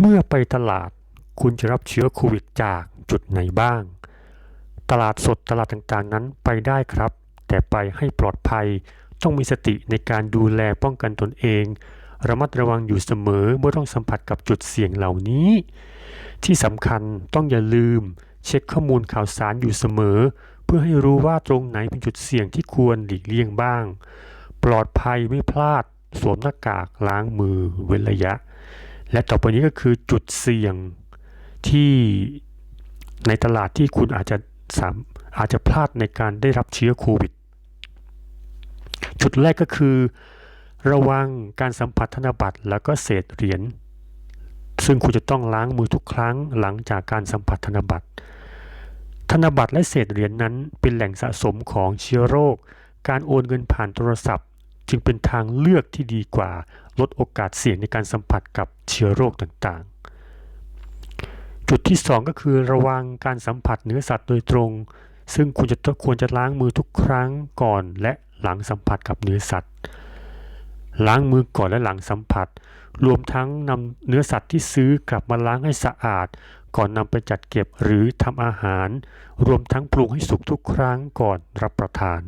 เมื่อไปตลาดคุณจะรับเชื้อโควิดจากจุดไหนบ้าง ตลาดสดตลาดต่างๆนั้นไปได้ครับ แต่ไปให้ปลอดภัยต้องมีสติในการดูแลป้องกันตนเอง ระมัดระวังอยู่เสมอเมื่อต้องสัมผัสกับจุดเสี่ยงเหล่านี้ ที่สำคัญต้องอย่าลืม เช็คข้อมูลข่าวสารอยู่เสมอ เพื่อให้รู้ว่าตรงไหนเป็นจุดเสี่ยงที่ควรหลีกเลี่ยงบ้าง ปลอดภัยไม่พลาด สวมหน้ากากล้างมือเว้นระยะ และต่อไปนี้ก็คือจุดเสี่ยงที่ในตลาดที่คุณอาจจะสามอาจจะพลาดในการได้รับเชื้อโควิด จุดแรกก็คือ ระวังการสัมผัสธนบัตรแล้วก็เศษเหรียญ ซึ่งคุณจะต้องล้างมือทุกครั้งหลังจากการสัมผัสธนบัตร ธนบัตรและเศษเหรียญนนั้นเป็นแหล่งสะสมของเชื้อโรค การโอนเงินผ่านโทรศัพท์ จึงเป็นทางเลือกที่ดีกว่า ลดโอกาสเสี่ยงในการสัมผัสกับเชื้อโรคต่างๆ จุดที่ 2 ก็คือระวังการสัมผัสเนื้อสัตว์โดยตรง ซึ่งคุณจะควรจะล้างมือทุกครั้งก่อนและหลังสัมผัสกับเนื้อสัตว์ ล้างมือก่อนและหลังสัมผัส รวมทั้งนำเนื้อสัตว์ที่ซื้อกลับมาล้างให้สะอาด ก่อนนำไปจัดเก็บหรือทำอาหาร รวมทั้งปรุงให้สุกทุกครั้งก่อนรับประทาน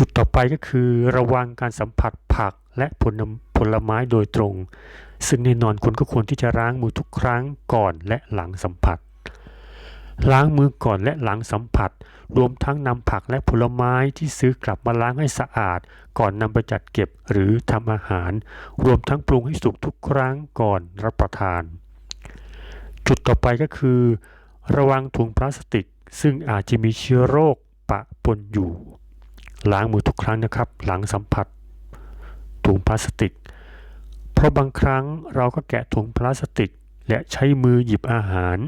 จุดต่อไปก็คือระวังการสัมผัสผักและผลผลไม้โดยตรง ซึ่งแน่นอนคุณก็ควรที่จะล้างมือทุกครั้งก่อนและหลังสัมผัส ล้างมือก่อนและหลังสัมผัส รวมทั้งนำผักและผลไม้ที่ซื้อกลับมาล้างให้สะอาด ก่อนนำไปจัดเก็บหรือทำอาหาร รวมทั้งปรุงให้สุกทุกครั้งก่อนรับประทาน จุดต่อไปก็คือ ระวังถุงพลาสติก ซึ่งอาจจะมีเชื้อโรคปะปนอยู่ ล้างมือทุกครั้งนะครับ หลังสัมผัสถุงพลาสติก เพราะบางครั้งเราก็แกะถุงพลาสติก และใช้มือหยิบอาหาร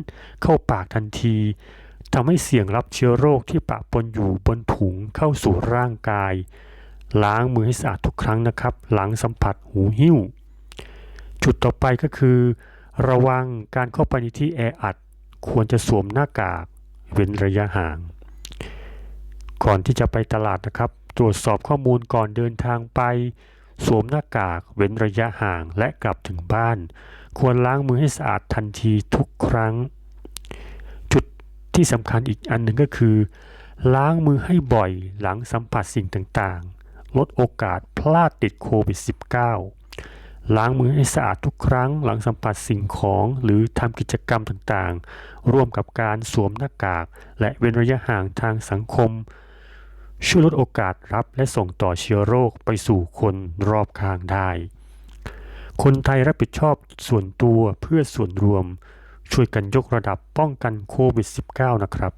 เข้าปากทันทีทำให้เสี่ยงรับเชื้อโรคที่ปะปนอยู่บนถุงเข้าสู่ร่างกาย ล้างมือให้สะอาดทุกครั้งนะครับ หลังสัมผัสหูหิ้ว จุดต่อไปก็คือ ระวังการเข้าไปในที่แออัด ควรจะสวมหน้ากาก เว้นระยะห่าง ก่อนที่จะไปตลาดนะครับ ตรวจสอบข้อมูลก่อนเดินทางไป สวมหน้ากาก เว้นระยะห่างและกลับถึงบ้าน ควรล้างมือให้สะอาดทันทีทุกครั้ง จุดที่สำคัญอีกอันหนึ่งก็คือ ล้างมือให้บ่อยหลังสัมผัสสิ่งต่างๆ ลดโอกาสพลาดติดโควิด -19 ล้างมือให้สะอาดทุกครั้งหลังสัมผัสสิ่งของหรือทำกิจกรรมต่างๆ ร่วมกับการสวมหน้ากาก และเว้นระยะห่างทางสังคม ช่วยลดโอกาสรับและส่งต่อเชื้อโรคไปสู่คนรอบข้างได้ คนไทยรับผิดชอบส่วนตัวเพื่อส่วนรวม ช่วยกันยกระดับป้องกันโควิด -19 นะครับ